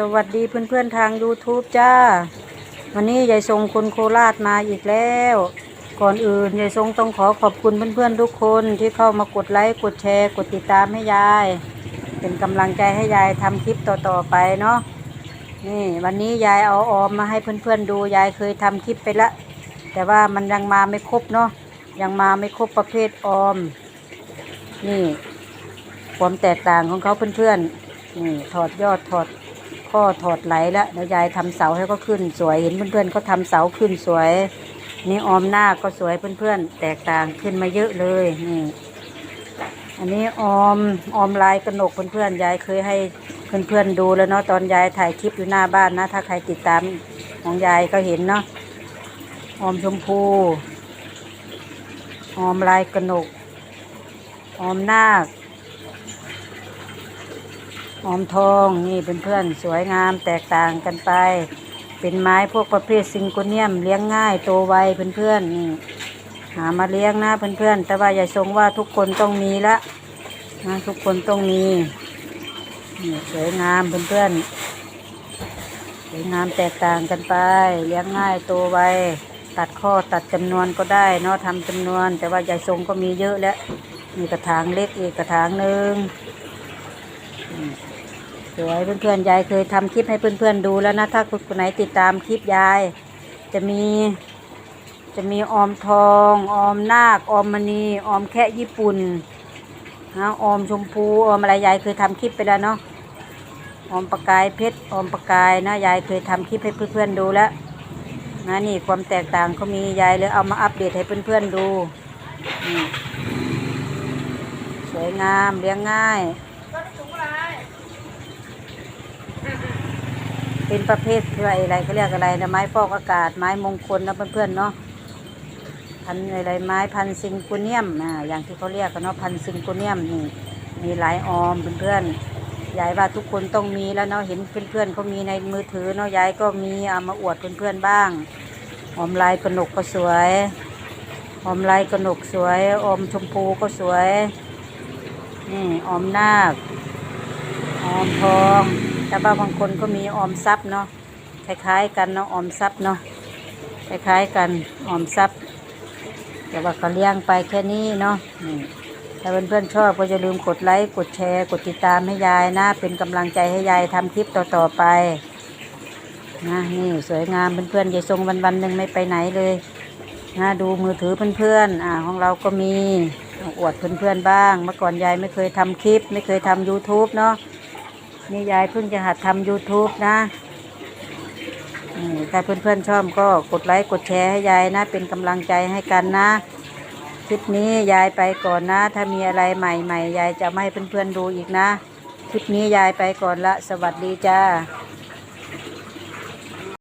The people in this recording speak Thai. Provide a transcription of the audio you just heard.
สวัสดีเพื่อนๆทาง YouTube จ้า วันนี้ยายทรงคนโคราชมาอีกแล้ว ก่อนอื่นยายทรงต้องขอขอบคุณเพื่อนๆทุกคนที่เข้ามากดไลค์กดแชร์ กดติดตามให้ยาย เป็นกำลังใจให้ยายทำคลิปต่อๆไปเนาะนี่วันนี้ยายเอาออมมาให้เพื่อนๆดูยายเคยทำคลิปไปละ แต่ว่ามันยังมาไม่ครบเนาะยังมาไม่ครบประเภทออม นี่ความแตกต่างของเขาเพื่อนๆนี่ถอดยอดถอด ข้อถอดไหลแล้วเดี๋ยวยายทำเสาให้ก็ขึ้นสวยเห็นเพื่อนๆเขาทำเสาขึ้นสวย นี่ออมหน้าก็สวยเพื่อนๆ แตกต่างขึ้นมาเยอะเลยนี่อันนี้ออมออมลายกระหนกเพื่อนๆยายเคยให้เพื่อนๆดูแล้วเนาะตอนยายถ่ายคลิปอยู่หน้าบ้านนะ ถ้าใครติดตามของยายก็เห็นเนาะออมชมพูออมลายกระหนกออมนาค ออมทองนี่เพื่อนๆสวยงามแตกต่างกันไป เป็นไม้พวกประเภทซิงโกเนียมเลี้ยงง่ายโตไวเพื่อนๆนี่หามาเลี้ยงนะเพื่อนๆ แต่ว่าอย่าทรงว่าทุกคนต้องมีละนะทุกคนต้องมีนี่สวยงามเพื่อนๆสวยงามแตกต่างกันไป เลี้ยงง่ายโตไวตัดข้อตัดจำนวนก็ได้เนาะทำจำนวน แต่ว่าใหญ่ทรงก็มีเยอะแล้วมีกระถางเล็กอีกกระถางหนึ่ง สวยเพื่อนๆยายเคยทำคลิปให้เพื่อนๆดูแล้วนะถ้าคุณไหนติดตามคลิปยาย จะมี จะมีออมทองออมนาคออมมณีออมแค่ญี่ปุ่นนะออมชมพูออมอะไรยายเคยทำคลิปไปแล้วเนาะออมประกายเพชรออมประกายนะยายเคยทำคลิปให้เพื่อนๆดูแล้วนะนี่ความแตกต่างเขามียายเลยเอามาอัปเดตให้เพื่อนๆดูสวยงามเลี้ยงง่าย เป็นประเภทอะไรอะไรเขาเรียกอะไรนะไม้ฟอกอากาศไม้มงคลนะเพื่อนๆเนาะพันอะไรไม้พันซิงโกเนียมอ่าอย่างที่เขาเรียกกันเนาะพันซิงโกเนียมนี่มีหลายออมเพื่อนๆยายว่าทุกคนต้องมีแล้วเนาะเห็นเพื่อนๆเขามีในมือถือเนาะยายก็มีเอามาอวดเพื่อนๆบ้างออมลายกระหนกก็สวยออมลายกระหนกสวยออมชมพูก็สวยนี่ออมนาคออมทอง แต่ว่าบางคนก็มีออมทรัพย์เนาะคล้ายๆกันเนาะออมทรัพย์เนาะคล้ายๆกันออมทรัพย์ แต่ว่าก็เลี้ยงไปแค่นี้เนาะถ้าเพื่อนๆชอบก็อย่าลืมกดไลค์กดแชร์ กดติดตามให้ยายนะ เป็นกำลังใจให้ยายทำคลิปต่อๆไปนะนี่สวยงามเพื่อนๆยายทรงวันๆหนึ่งไม่ไปไหนเลยนะดูมือถือเพื่อนๆอ่าของเราก็มีอวดเพื่อนๆบ้าง เมื่อก่อนยายไม่เคยทำคลิป ไม่เคยทำ YouTube เนาะ นี่ยายเพิ่งจะหัดทำ YouTube นะถ้าเพื่อนๆชอบก็กดไลค์กดแชร์ให้ยายนะ เป็นกำลังใจให้กันนะ คลิปนี้ยายไปก่อนนะ ถ้ามีอะไรใหม่ๆยายจะไม่ให้เพื่อนๆดูอีกนะ คลิปนี้ยายไปก่อนละ สวัสดีจ้า